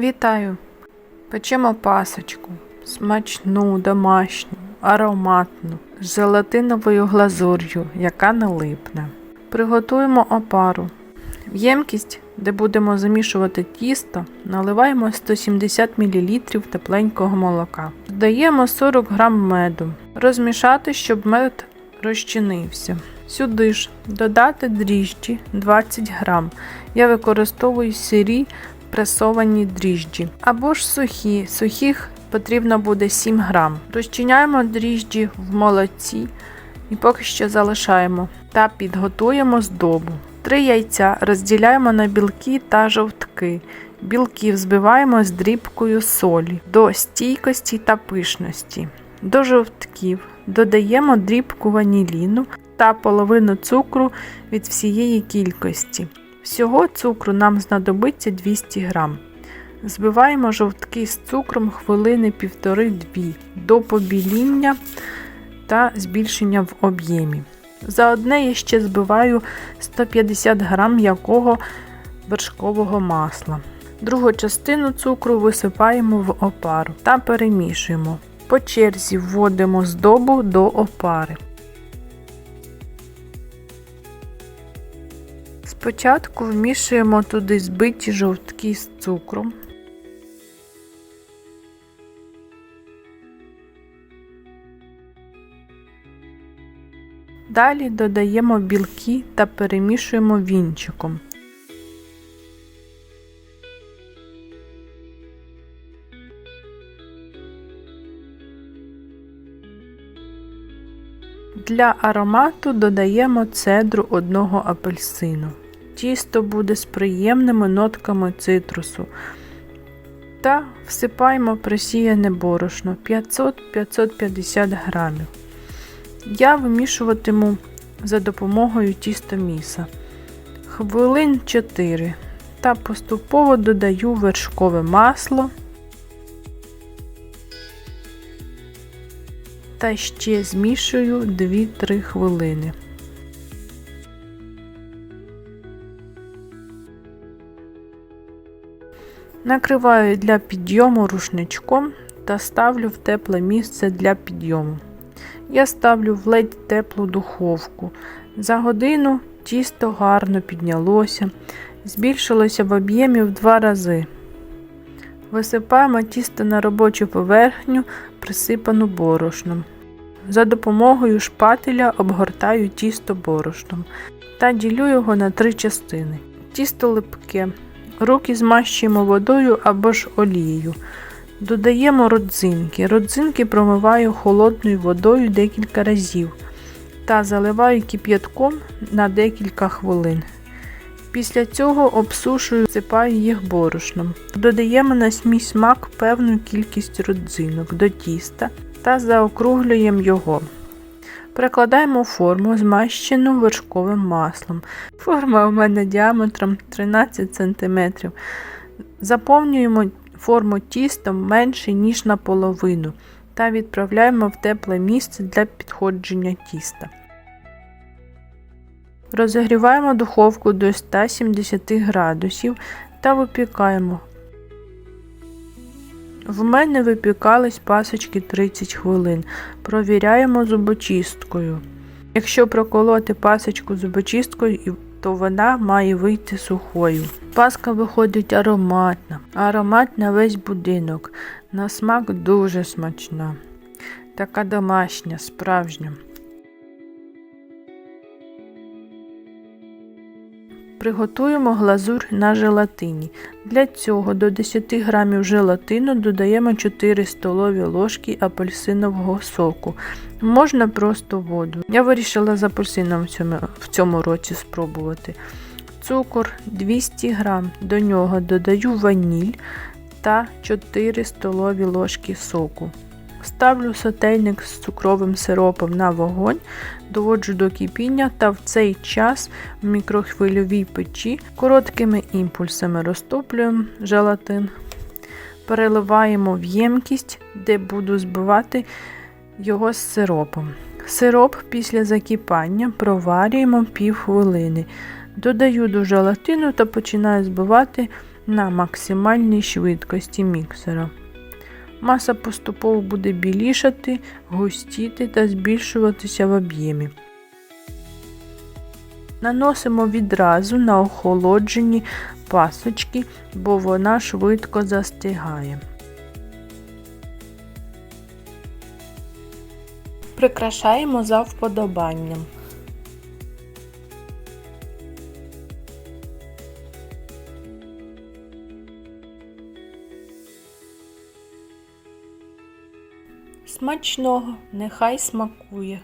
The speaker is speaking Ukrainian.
Вітаю! Печемо пасочку. Смачну, домашню, ароматну, з желатиновою глазур'ю, яка не липне. Приготуємо опару. В ємкість, де будемо замішувати тісто, наливаємо 170 мл тепленького молока. Додаємо 40 г меду. Розмішати, щоб мед розчинився. Сюди ж додати дріжджі 20 г. Я використовую сирі пресовані дріжджі. Або ж сухі. Сухих потрібно буде 7 грам. Розчиняємо дріжджі в молоці і поки що залишаємо та підготуємо здобу. Три яйця розділяємо на білки та жовтки. Білки взбиваємо з дрібкою солі до стійкості та пишності. До жовтків додаємо дрібку ваніліну та половину цукру від всієї кількості. Всього цукру нам знадобиться 200 грам. Збиваємо жовтки з цукром хвилини півтори-дві до побіління та збільшення в об'ємі. За одне я ще збиваю 150 грам м'якого вершкового масла. Другу частину цукру висипаємо в опару та перемішуємо. По черзі вводимо здобу до опари. Спочатку вмішуємо туди збиті жовтки з цукром. Далі додаємо білки та перемішуємо вінчиком. Для аромату додаємо цедру одного апельсину. Тісто буде з приємними нотками цитрусу. Та всипаємо просіяне борошно 500-550 грамів. Я вимішуватиму за допомогою тістоміса хвилин 4 та поступово додаю вершкове масло та ще змішую 2-3 хвилини. Накриваю для підйому рушничком та ставлю в тепле місце для підйому. Я ставлю в ледь теплу духовку. За годину тісто гарно піднялося, збільшилося в об'ємі в два рази. Висипаємо тісто на робочу поверхню, присипану борошном. За допомогою шпателя обгортаю тісто борошном та ділю його на три частини. Тісто липке. Руки змащуємо водою або ж олією. Додаємо родзинки. Родзинки промиваю холодною водою декілька разів та заливаю кип'ятком на декілька хвилин. Після цього обсушую, сипаю їх борошном. Додаємо на смій смак певну кількість родзинок до тіста та заокруглюємо його. Перекладаємо форму, змащену вершковим маслом. Форма у мене діаметром 13 см. Заповнюємо форму тістом менше, ніж наполовину, та відправляємо в тепле місце для підходження тіста. Розігріваємо духовку до 170 градусів та випікаємо. В мене випікались пасочки 30 хвилин. Провіряємо зубочисткою. Якщо проколоти пасочку зубочисткою, то вона має вийти сухою. Паска виходить ароматна, аромат на весь будинок. На смак дуже смачна. Така домашня, справжня. Приготуємо глазур на желатині. Для цього до 10 г желатину додаємо 4 столові ложки апельсинового соку. Можна просто воду. Я вирішила з апельсином в цьому, році спробувати. Цукор 200 г, до нього додаю ваніль та 4 столові ложки соку. Ставлю сотейник з цукровим сиропом на вогонь, доводжу до кипіння та в цей час в мікрохвильовій печі короткими імпульсами розтоплюємо желатин, переливаємо в ємкість, де буду збивати його з сиропом. Сироп після закипання проварюємо пів хвилини. Додаю до желатину та починаю збивати на максимальній швидкості міксера. Маса поступово буде білішати, густіти та збільшуватися в об'ємі. Наносимо відразу на охолоджені пасочки, бо вона швидко застигає. Прикрашаємо за вподобанням. Смачного, нехай смакує.